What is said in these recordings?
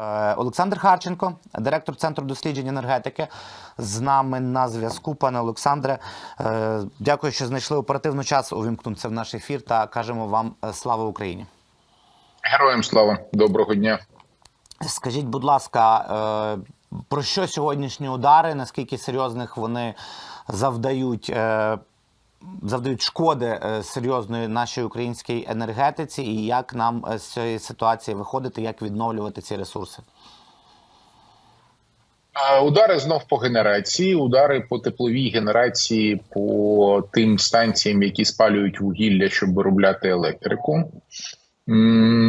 Е, Олександр Харченко, директор Центру досліджень енергетики, з нами на зв'язку. Пане Олександре, е, дякую, що знайшли оперативну час увімкнутися в наш ефір та кажемо вам е, слава Україні. Героям слава, доброго дня. Скажіть, будь ласка, про що сьогоднішні удари? Наскільки серйозних вони завдають? Завдають шкоди е, серйозної нашій українській енергетиці, і як нам е, з цієї ситуації виходити, як відновлювати ці ресурси? Удари знов по генерації, удари по тепловій генерації, по тим станціям, які спалюють вугілля, щоб виробляти електрику.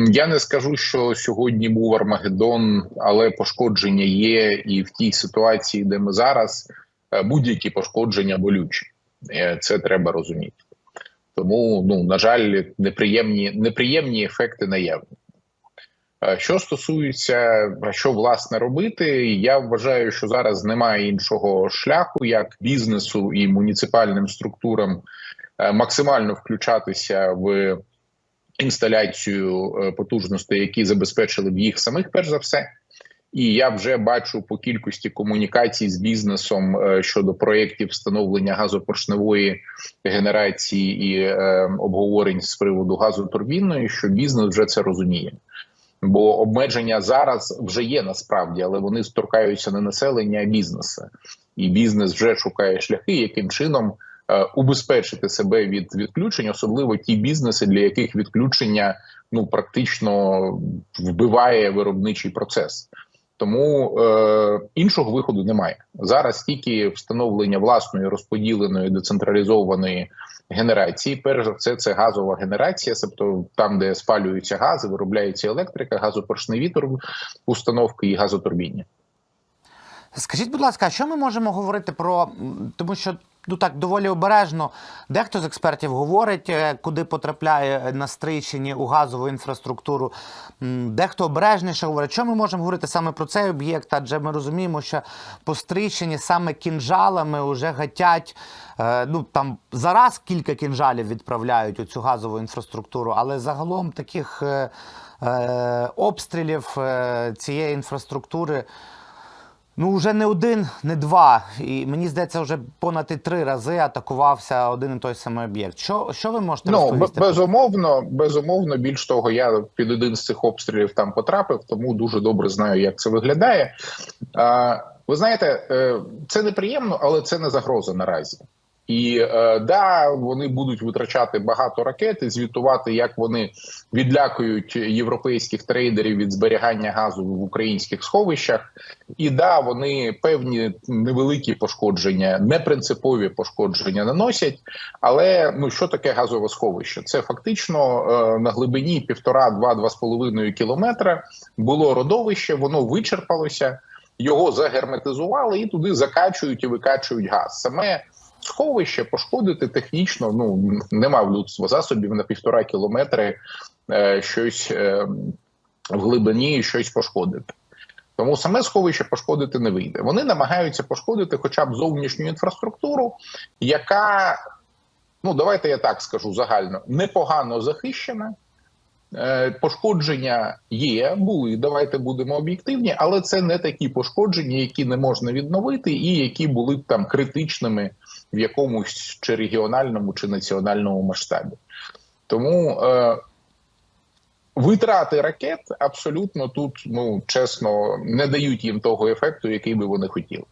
Я не скажу, що сьогодні був Армагеддон, але пошкодження є, і в тій ситуації, де ми зараз, е, будь-які пошкодження болючі. Е, Це треба розуміти. Тому, ну на жаль, неприємні, неприємні ефекти наявні. Е, Що стосується що власне робити, я вважаю, що зараз немає іншого шляху, як бізнесу і муніципальним структурам е, максимально включатися в інсталяцію потужностей, які забезпечили б їх самих, перш за все. І я вже бачу по кількості комунікацій з бізнесом е, щодо проєктів встановлення газопоршневої генерації і е, обговорень з приводу газотурбінної, що бізнес вже це розуміє. Бо обмеження зараз вже є насправді, але вони торкаються не населення, а бізнесу. І бізнес вже шукає шляхи, яким чином е, убезпечити себе від відключень, особливо ті бізнеси, для яких відключення ну практично вбиває виробничий процес. Тому е, іншого виходу немає зараз. Тільки встановлення власної розподіленої децентралізованої генерації. Перш за все, це газова генерація, тобто там, де спалюються гази, виробляється електрика, газопоршневі тур- установки і газотурбіння. Скажіть, будь ласка, що ми можемо говорити про тому, що ну так доволі обережно дехто з експертів говорить, е, куди потрапляє на Стрийщині у газову інфраструктуру. Дехто обережніше говорить, що ми можемо говорити саме про цей об'єкт, адже ми розуміємо, що по Стрийщині саме кінжалами вже гатять. е, Ну там зараз кілька кінжалів відправляють у цю газову інфраструктуру, але загалом таких е, обстрілів цієї інфраструктури. Ну, вже не один, не два. І мені здається, вже понад і три рази атакувався один і той самий об'єкт. Що, що ви можете Ну розповісти? безумовно, безумовно. Більш того, я під один з цих обстрілів там потрапив, тому дуже добре знаю, як це виглядає. А, ви знаєте, е, це неприємно, але це не загроза наразі. І е, да, вони будуть витрачати багато ракет і звітувати, як вони відлякують європейських трейдерів від зберігання газу в українських сховищах. І да, вони певні невеликі пошкодження, непринципові пошкодження наносять. Але ну що таке газове сховище? Це фактично е, на глибині півтора-два-два з половиною кілометра було родовище, воно вичерпалося, його загерметизували і туди закачують і викачують газ. Саме сховище пошкодити технічно ну нема в людства засобів на півтора кілометри е, щось е, в глибині щось пошкодити. Тому саме сховище пошкодити не вийде. Вони намагаються пошкодити хоча б зовнішню інфраструктуру, яка, ну давайте я так скажу загально, непогано захищена. Е, Пошкодження є, були. Давайте будемо об'єктивні, але це не такі пошкодження, які не можна відновити, і які були б там критичними в якомусь чи регіональному, чи національному масштабі. Тому е, витрати ракет абсолютно тут, ну чесно, не дають їм того ефекту, який би вони хотіли.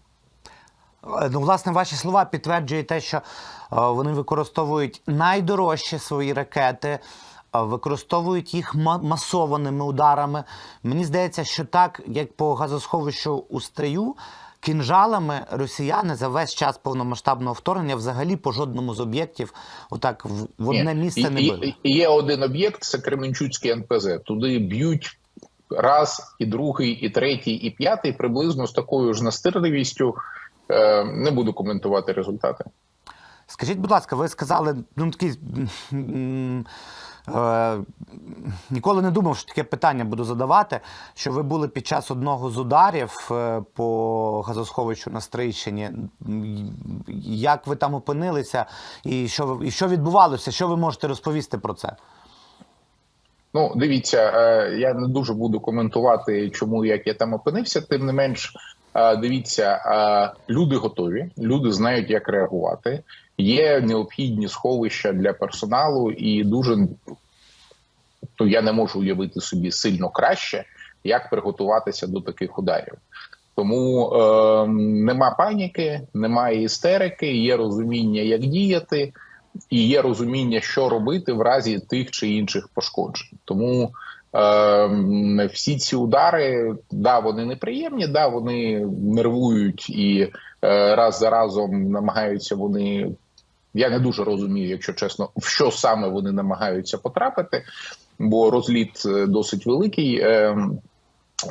Е, Ну, власне, ваші слова підтверджують те, що е, вони використовують найдорожчі свої ракети, використовують їх масованими ударами. Мені здається, що так, як по газосховищу у Стрию, кінжалами росіяни за весь час повномасштабного вторгнення взагалі по жодному з об'єктів отак в, одне Ні. місце не били. Є один об'єкт, це Кременчуцький НПЗ. Туди б'ють раз, і другий, і третій, і п'ятий, приблизно з такою ж настирливістю. Е, Не буду коментувати результати. Скажіть, будь ласка, ви сказали, ну такий. Е, ніколи не думав, що таке питання буду задавати. Що ви були під час одного з ударів е, по газосховищу на Стрийщині. Як ви там опинилися, і що, і що відбувалося? Що ви можете розповісти про це? Ну, дивіться, е, я не дуже буду коментувати, чому як я там опинився. Тим не менш, дивіться, люди готові, люди знають, як реагувати. Є необхідні сховища для персоналу, і дуже то я не можу уявити собі сильно краще, як приготуватися до таких ударів. Тому е, нема паніки, немає істерики, є розуміння, як діяти, і є розуміння, що робити в разі тих чи інших пошкоджень. Тому е, всі ці удари, да, вони неприємні, да, вони нервують і е, раз за разом намагаються вони. Я не дуже розумію, якщо чесно, в що саме вони намагаються потрапити, бо розліт е, досить великий. Е,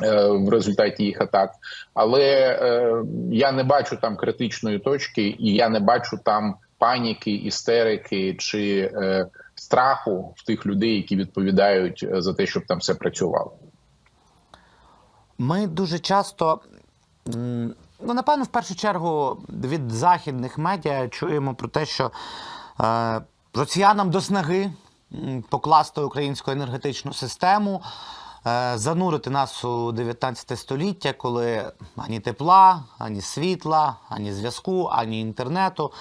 е, в результаті їх атак, але е, я не бачу там критичної точки, і я не бачу там паніки, істерики чи е, страху в тих людей, які відповідають за те, щоб там все працювало. Ми дуже часто, ну напевно, в першу чергу від західних медіа чуємо про те, що е, росіянам до снаги покласти українську енергетичну систему, е, занурити нас у 19 століття, коли ані тепла, ані світла, ані зв'язку, ані інтернету.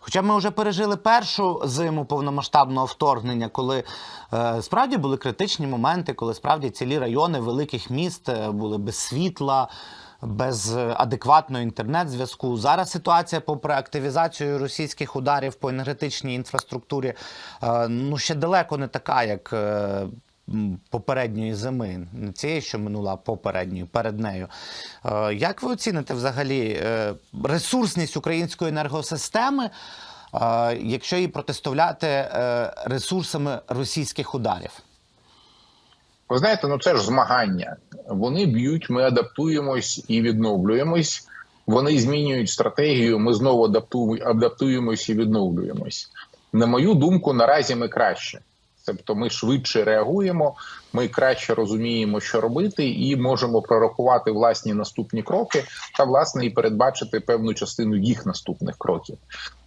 Хоча ми вже пережили першу зиму повномасштабного вторгнення, коли е, справді були критичні моменти, коли справді цілі райони великих міст е, були без світла, без е, адекватного інтернет-зв'язку. Зараз ситуація, попри активізацію російських ударів по енергетичній інфраструктурі, е, ну ще далеко не така, як. е, Попередньої зими, не цієї, що минула, а попередньої, перед нею. Як ви оціните взагалі ресурсність української енергосистеми, якщо її протиставляти ресурсами російських ударів? Ви знаєте, ну це ж змагання. Вони б'ють, ми адаптуємось і відновлюємось. Вони змінюють стратегію. Ми знову адапту- адаптуємось і відновлюємось. На мою думку, наразі ми краще. Тобто, ми швидше реагуємо, ми краще розуміємо, що робити, і можемо прорахувати власні наступні кроки та власне і передбачити певну частину їх наступних кроків.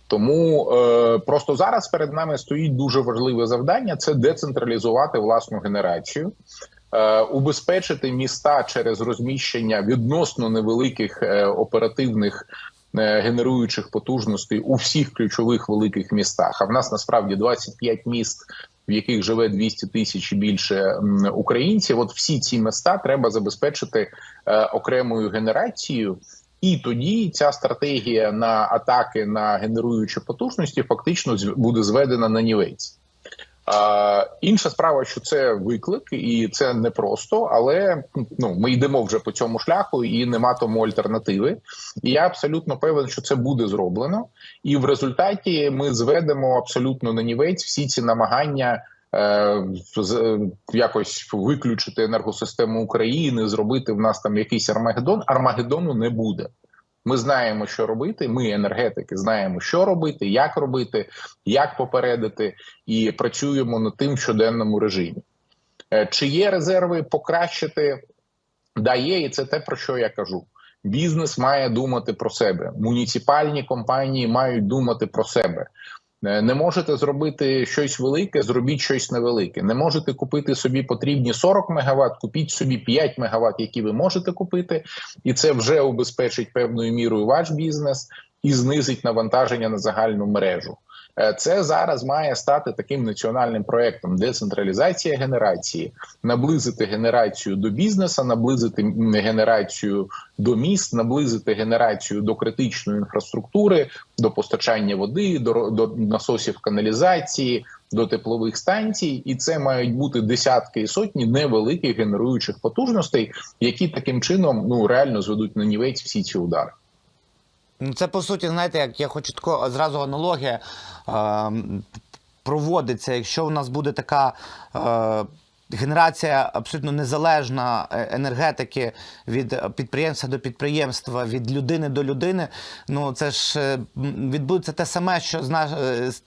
Тому е, просто зараз перед нами стоїть дуже важливе завдання: це децентралізувати власну генерацію, е, убезпечити міста через розміщення відносно невеликих е, оперативних. е, Генеруючих потужностей у всіх ключових великих містах. А в нас насправді 25 міст, в яких живе 200 тисяч і більше українців. От всі ці міста треба забезпечити е, окремою генерацією, і тоді ця стратегія на атаки на генеруючі потужності фактично буде зведена на нівець. А, інша справа, що це виклик, і це непросто, але ну ми йдемо вже по цьому шляху, і нема тому альтернативи. І я абсолютно певен, що це буде зроблено, і в результаті ми зведемо абсолютно на нівець всі ці намагання. Е, з- Якось виключити енергосистему України, зробити в нас там якийсь Армагеддон. Армагеддону не буде. Ми знаємо, що робити. Ми, енергетики, знаємо, що робити, як робити, як попередити, і працюємо над тим в щоденному режимі. Е, Чи є резерви покращити? Да, є, і це те, про що я кажу. Бізнес має думати про себе. Муніципальні компанії мають думати про себе. Е, Не можете зробити щось велике, зробіть щось невелике. Не можете купити собі потрібні 40 мегаватт, купіть собі 5 мегаватт, які ви можете купити, і це вже убезпечить певною мірою ваш бізнес і знизить навантаження на загальну мережу. Е, Це зараз має стати таким національним проектом децентралізація генерації, наблизити генерацію до бізнесу, наблизити генерацію до міст, наблизити генерацію до критичної інфраструктури, до постачання води, до, до насосів каналізації, до теплових станцій, і це мають бути десятки і сотні невеликих генеруючих потужностей, які таким чином ну реально зведуть на нівець всі ці удари. Ну, це по суті, знаєте, як я хочу тако зразу аналогія е, проводиться. Якщо у нас буде така е, генерація абсолютно незалежна е, енергетики від підприємства до підприємства, від людини до людини, ну це ж е, відбудеться те саме, що е, з,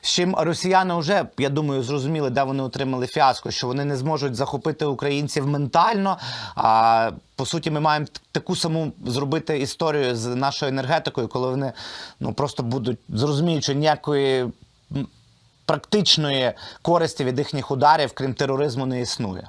чим росіяни вже, я думаю, зрозуміли, де вони отримали фіаско, що вони не зможуть захопити українців ментально. А по суті, ми маємо таку саму зробити історію з нашою енергетикою, коли вони ну просто будуть зрозуміють, що ніякої практичної користі від їхніх ударів, крім тероризму, не існує.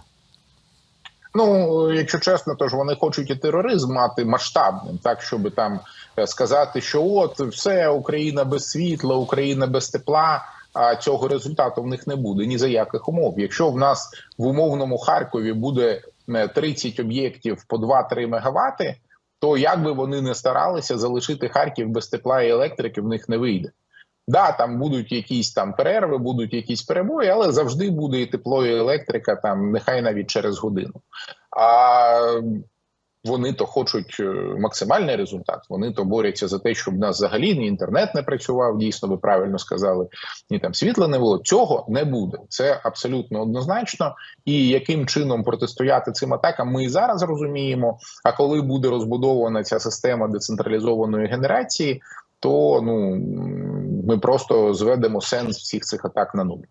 Ну, якщо чесно, то ж вони хочуть і тероризм мати масштабним, так щоб там е, сказати, що от все Україна без світла, Україна без тепла. А цього результату в них не буде ні за яких умов. Якщо в нас в умовному Харкові буде е, 30 об'єктів по 2-3 мегавати, то як би вони не старалися залишити Харків без тепла і електрики, в них не вийде. Да, там будуть якісь там перерви, будуть якісь перебої, але завжди буде і тепло, і електрика, там нехай навіть через годину. А вони то хочуть е, максимальний результат. Вони то борються за те, щоб в нас взагалі ні інтернет не працював. Дійсно, ви правильно сказали, ні там світла не було. Цього не буде. Це абсолютно однозначно. І яким чином протистояти цим атакам, ми і зараз розуміємо. А коли буде розбудована ця система децентралізованої генерації, то ну ми просто зведемо сенс всіх цих атак на нуль.